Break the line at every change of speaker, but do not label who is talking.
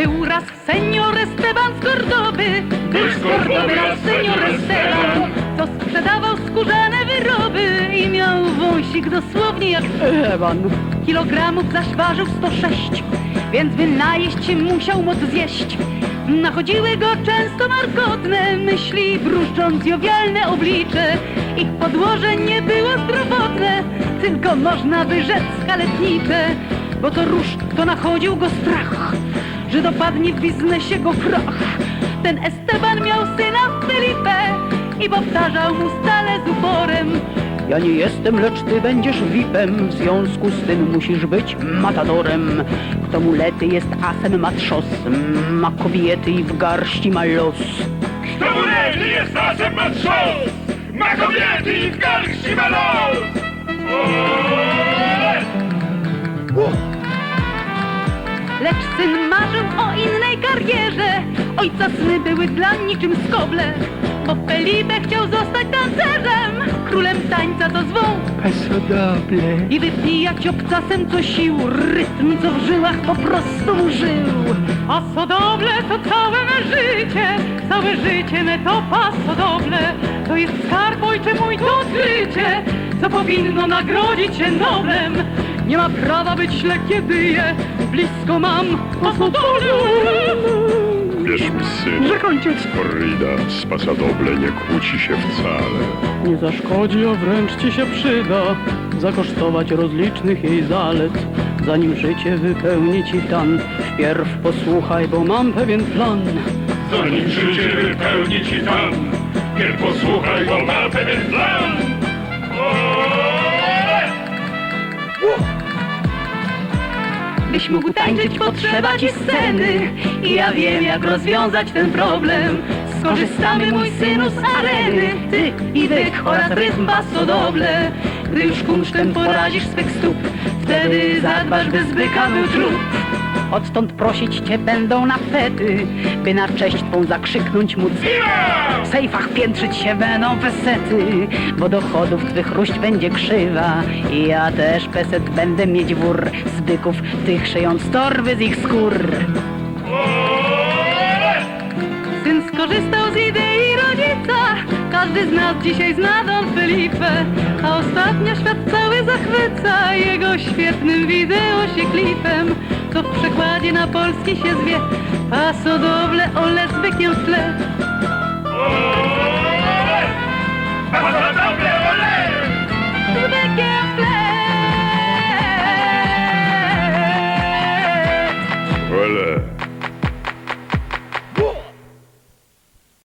Był raz senior Esteban z Kordoby, był z Kordoby raz senior Esteban, co sprzedawał skórzane wyroby i miał wąsik dosłownie jak Ewan. Kilogramów zaś ważył 106, więc wynajeść się musiał moc zjeść. Nachodziły go często markotne myśli, bruszcząc jowialne oblicze. Ich podłoże nie było zdrowotne, tylko można by rzec bo to róż, to nachodził go strach, że dopadnie w biznesie go krach. Ten Esteban miał syna Felipe i powtarzał mu stale z uporem, ja nie jestem, lecz ty będziesz VIP-em, w związku z tym musisz być matadorem. Kto mulety jest asem ma trzos, ma kobiety i w garści ma los.
Kto mulety jest asem ma trząs, ma kobiety i w garści ma los! Ole!
Ojca sny były dla niczym skoble. Bo Felipe chciał zostać tancerzem, królem tańca to zwą
Pasodoble.
i wypijać obcasem co sił, rytm co w żyłach po prostu żył. Pasodoble to całe me życie, całe życie me to pasodoble. To jest skarb ojcze mój, to odkrycie, co powinno nagrodzić się noblem. Nie ma prawa być lekkie dyje, blisko mam pasodoble.
Synu,
Że ojciec
z pasadoble nie kłóci się wcale.
Nie zaszkodzi, a wręcz ci się przyda Zakosztować rozlicznych jej zalet Zanim życie wypełni ci tan Wpierw posłuchaj, bo mam pewien plan
Zanim życie wypełni ci tam, nie posłuchaj, bo ma pewien plan!
Byś mógł tańczyć potrzeba ci sceny. I ja wiem jak rozwiązać ten problem. Skorzystamy mój synu z areny. Ty i wyk oraz rytm basodoble. Gdy już kunsztem porazisz swych stóp Wtedy zadbasz by zbyka był trup Odtąd prosić cię będą na fety By na cześć twą zakrzyknąć móc w sejfach piętrzyć się będą pesety, bo dochodów twych ruść będzie krzywa. I ja też peset będę mieć wór z byków, tych szyjąc torby z ich skór. Syn skorzystał z idei rodzica, każdy z nas dzisiaj zna Don Felipe, a ostatnio świat cały zachwyca jego świetnym wideo się klipem, co w przekładzie na polski się zwie, pasodoble ole z bykiem w tle.
Ole! Pasadoble, ole!
Z bykiem w tle.
Ole!